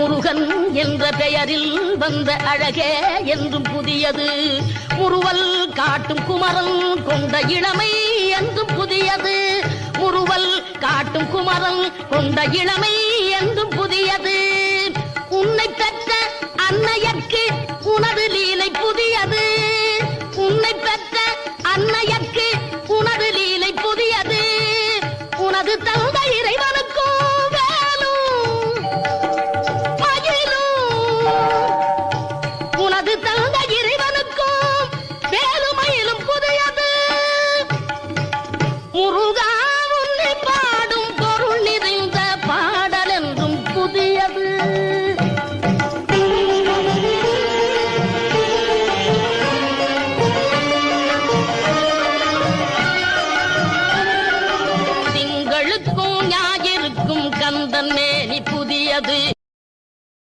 முருகன் என்ற பெயரில் வந்த அழகே என்றும் புதியது. முருவல் காட்டும் குமரன் கொண்ட இளமை என்றும் புதியது. முருவல் காட்டும் குமரன் கொண்ட இளமை என்றும் புதியது. உன்னை பெற்ற அன்னையற்கு முருகா உன்னை பாடும் பொருள் நிறைந்த பாடல் என்றும் புதியது. திங்களுக்கும் ஞாயிற்கும் புதியது.